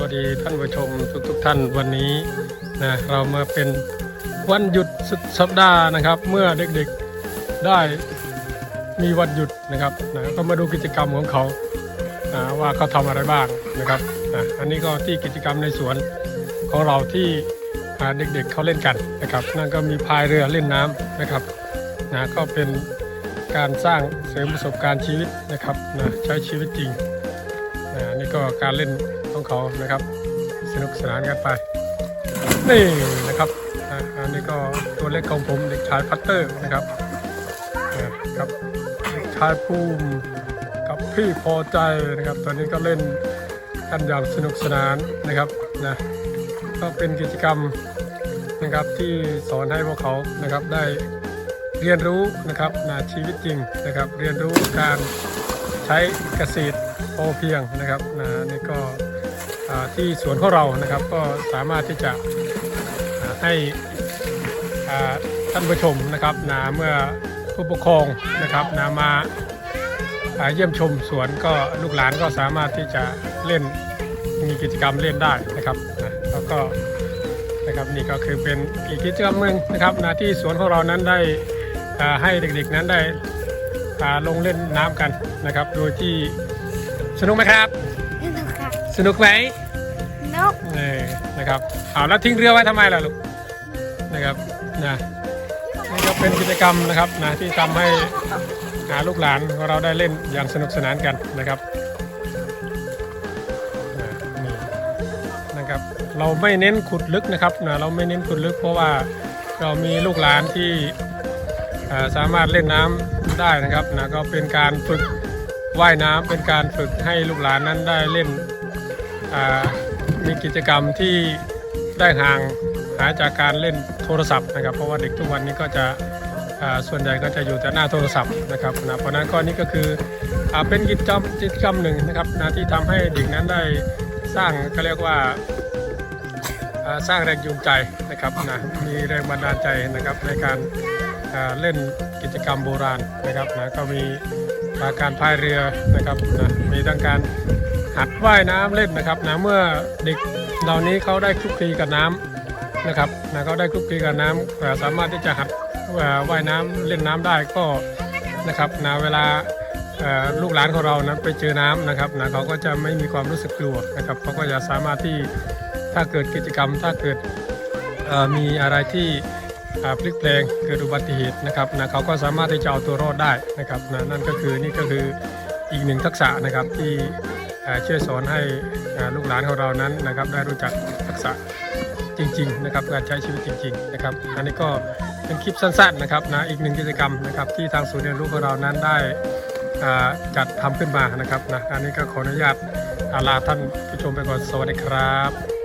วัสดีท่านผู้ชมทุกทกๆท่านวันนี้นะเรามาเป็นวันหยุดสุดสัปดาห์นะครับ เมื่อเด็กๆได้มีวันหยุดนะครับนะก็มาดูกิจกรรมของเขานะว่าเขาทำอะไรบ้างนะครับนะอันนี้ก็ที่กิจกรรมในสวนของเราที่อ่าเด็กๆเขาเล่นกันนะครับ นั่นก็มีพายเรือเล่นน้ำนะครับนะก็เป็นการสร้างเสริมประสบการณ์ชีวิตนะครับนะใช้ชีวิตจริงอ่านี่ก็การเล่น เขานะครับ สนุกสนานกันไป นี่นะครับอันนี้ก็ตัวเล็กของผมเด็กชายพัตเตอร์นะครับครับเด็กชายภูมิกับพี่พอใจนะครับ ตอนนี้ก็เล่นกันอย่างสนุกสนานนะครับนะก็เป็นกิจกรรมนะครับที่สอนให้พวกเขานะครับได้เรียนรู้นะครับนะชีวิตจริงนะครับ เรียนรู้การใช้เกษตรพอเพียงนะครับนะนี่ก็ ที่สวนของเรานะครับ ก็สามารถที่จะให้ท่านผู้ชมนะครับนะเมื่อผู้ปกครองนะครับนะมาอ่าเยี่ยมชมสวนก็ลูกหลานก็สามารถที่จะเล่นมีกิจกรรมเล่นได้นะครับแล้วก็นะครับนี่ก็คือเป็นอีกกิจกรรมหนึ่งนะครับนะที่สวนของเรานั้นได้ให้เด็กๆนั้นได้พาลงเล่นน้ำกันนะครับ โดยที่สนุกไหมครับนี่นก สนุกไหมนกนี่นะครับเอาแล้วทิ้งเรือไว้ทำไมล่ะลูกนะครับนะนี่ก็เป็นกิจกรรมนะครับนะที่ทำให้หาลูกหลานของเราได้เล่นอย่างสนุกสนานกันนะครับนะนี่นะครับเราไม่เน้นขุดลึกนะครับนะเราไม่เน้นขุดลึกเพราะว่าเรามีลูกหลานที่อ่าสามารถเล่นน้ำได้นะครับนะก็เป็นการฝึกว่ายน้ำเป็นการฝึกให้ลูกหลานนั้นได้เล่นอ่า มีกิจกรรมที่ได้ห่างหายจากการเล่นโทรศัพท์นะครับ เพราะว่าเด็กทุกวันนี้ก็จะส่วนใหญ่ก็จะอยู่แต่หน้าโทรศัพท์นะครับนะเพราะนั้นก็นี่ก็คืออเป็นกิจกรรมกิจกรรมหนึ่งนะครับนะที่ทำให้เด็กนั้นได้สร้างก็เรียกว่าสร้างแรงจูงใจนะครับนะมีแรงบันดาลใจนะครับในการเล่นกิจกรรมโบราณนะครับนะก็มีาการพายเรือนะครับนะมีทั้งการ หัดว่ายน้ำเล่นนะครับนะเมื่อเด็กเหล่านี้เขาได้คลุกคลีกับน้ำนะครับนะเขาได้คลุกคลีกับน้ำอ่าสามารถที่จะหัดว่ายน้ำเล่นน้ำได้ก็นะครับนะเวลาลูกหลานของเรานั้นไปเจอน้ำนะครับนะเขาก็จะไม่มีความรู้สึกกลัวนะครับเขาก็จะสามารถที่ถ้าเกิดกิจกรรม ถ้าเกิดมีอะไรที่พลิกแปลงเกิดอุบัติเหตุนะครับนะเขาก็สามารถที่จะเอาตัวรอดได้นะครับนะนั่นก็คือนี่ก็คืออีกหนึ่งทักษะนะครับที่ ช่วยสอนให้ลูกหลานของเรานั้นนะครับได้รู้จักทักษะจริง ๆ นะครับการใช้ชีวิตจริง ๆ นะครับ อันนี้ก็เป็นคลิปสั้นๆนะครับนะอีกหนึ่งกิจกรรมนะครับที่ทางศูนย์เรียนรู้ของเรานั้นได้จัดทำขึ้นมานะครับนะอันนี้ก็ขออนุญาตอาลาท่านผู้ชมไปก่อนสวัสดีครับ